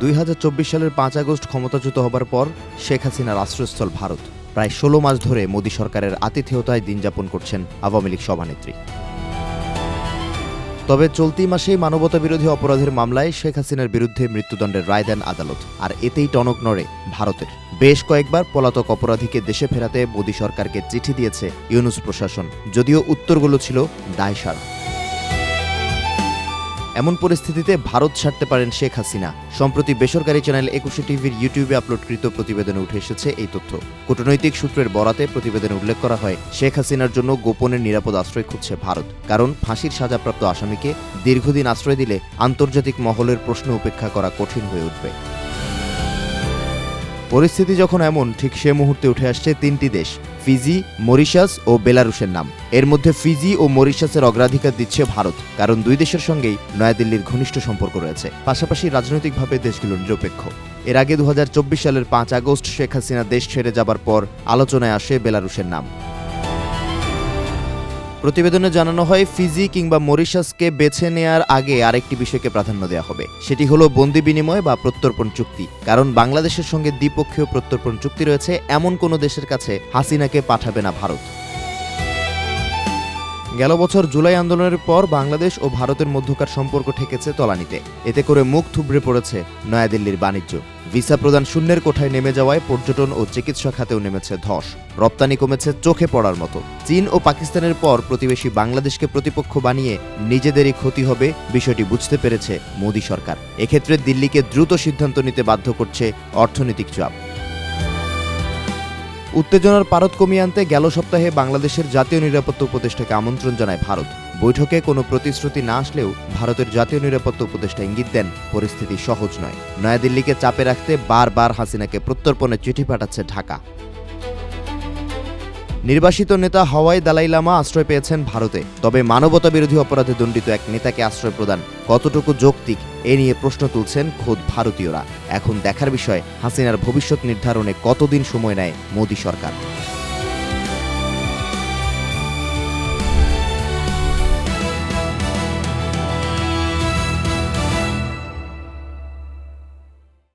দুই হাজার চব্বিশ সালের পাঁচ আগস্ট ক্ষমতাচ্যুত হবার পর শেখ হাসিনার আশ্রয়স্থল ভারত। প্রায় ষোলো মাস ধরে মোদী সরকারের আতিথেয়তায় দিন যাপন করছেন আওয়ামী লীগ সভানেত্রী। তবে চলতি মাসেই মানবতা বিরোধী অপরাধের মামলায় শেখ হাসিনার বিরুদ্ধে মৃত্যুদণ্ডের রায় দেন আদালত। আর এতেই টনক নড়ে ভারতের। বেশ কয়েকবার পলাতক অপরাধীকে দেশে ফেরাতে মোদী সরকারকে চিঠি দিয়েছে ইউনুস প্রশাসন। যদিও উত্তরগুলো ছিল দায়সারা। এমন পরিস্থিতিতে ভারত ছাড়তে পারেন শেখ হাসিনা। সম্প্রতি বেসরকারি চ্যানেল একুশে টিভির ইউটিউবে আপলোডকৃত প্রতিবেদনে উঠে এসেছে এই তথ্য। কূটনৈতিক সূত্রের বরাতে প্রতিবেদনে উল্লেখ করা হয়, শেখ হাসিনার জন্য গোপনের নিরাপদ আশ্রয় খুঁজছে ভারত। কারণ ফাঁসির সাজাপ্রাপ্ত আসামিকে দীর্ঘদিন আশ্রয় দিলে আন্তর্জাতিক মহলের প্রশ্ন উপেক্ষা করা কঠিন হয়ে উঠবে। পরিস্থিতি যখন এমন, ঠিক সে মুহূর্তে উঠে আসছে তিনটি দেশ, ফিজি, মরিশাস ও বেলারুশের নাম। এর মধ্যে ফিজি ও মরিশাসের অগ্রাধিকার দিচ্ছে ভারত, কারণ দুই দেশের সঙ্গেই নয়াদিল্লির ঘনিষ্ঠ সম্পর্ক রয়েছে। পাশাপাশি রাজনৈতিকভাবে দেশগুলো নিরপেক্ষ। এর আগে দু হাজার চব্বিশ সালের পাঁচ আগস্ট শেখ হাসিনা দেশ ছেড়ে যাবার পর আলোচনায় আসে বেলারুশের নাম। প্রতিবেদনে জানানো হয়, ফিজি কিংবা মরিশাসকে বেছে নেয়ার আগে আরেকটি বিষয়কে প্রাধান্য দেওয়া হবে। সেটি হলো বন্দি বিনিময় বা প্রত্যর্পণ চুক্তি। কারণ বাংলাদেশের সঙ্গে দ্বিপক্ষীয় প্রত্যর্পণ চুক্তি রয়েছে, এমন কোনো দেশের কাছে হাসিনাকে পাঠাবে না ভারত। গেল বছর জুলাই আন্দোলনের পর বাংলাদেশ ও ভারতের মধ্যকার সম্পর্ক ঠেকেছে তলানিতে। এতে করে মুখ থুবড়ে পড়েছে নয়াদিল্লির বাণিজ্য। ভিসা প্রদান শূন্যের কোঠায় নেমে যাওয়ায় পর্যটন ও চিকিৎসা খাতেও নেমেছে ধস। রপ্তানি কমেছে চোখে পড়ার মতো। চীন ও পাকিস্তানের পর প্রতিবেশী বাংলাদেশকে প্রতিপক্ষ বানিয়ে নিজেদেরই ক্ষতি হবে বিষয়টি বুঝতে পেরেছে মোদী সরকার। এক্ষেত্রে দিল্লিকে দ্রুত সিদ্ধান্ত নিতে বাধ্য করছে অর্থনৈতিক চাপ। উত্তেজনার পারদ কমিয়ে আনতে গেল সপ্তাহে বাংলাদেশের জাতীয় নিরাপত্তা উপদেষ্টাকে আমন্ত্রণ জানায় ভারত। বৈঠকে কোনো প্রতিশ্রুতি না আসলেও ভারতের জাতীয় নিরাপত্তা উপদেষ্টা ইঙ্গিত দেন, পরিস্থিতি সহজ নয়। নয়াদিল্লিকে চাপে রাখতে বারবার হাসিনাকে প্রত্যর্পণের চিঠি পাঠাচ্ছে ঢাকা। নির্বাসিত নেতা হওয়ায় দালাই লামা আশ্রয় পেয়েছেন ভারতে, তবে মানবতা বিরোধী অপরাধে দণ্ডিত এক নেতাকে আশ্রয় প্রদান কতটুকু যৌক্তিক এ নিয়ে প্রশ্ন তুলছেন খোদ ভারতীয়রা। এখন দেখার বিষয়, হাসিনার ভবিষ্যৎ নির্ধারণে কতদিন সময় নেয় মোদী সরকার?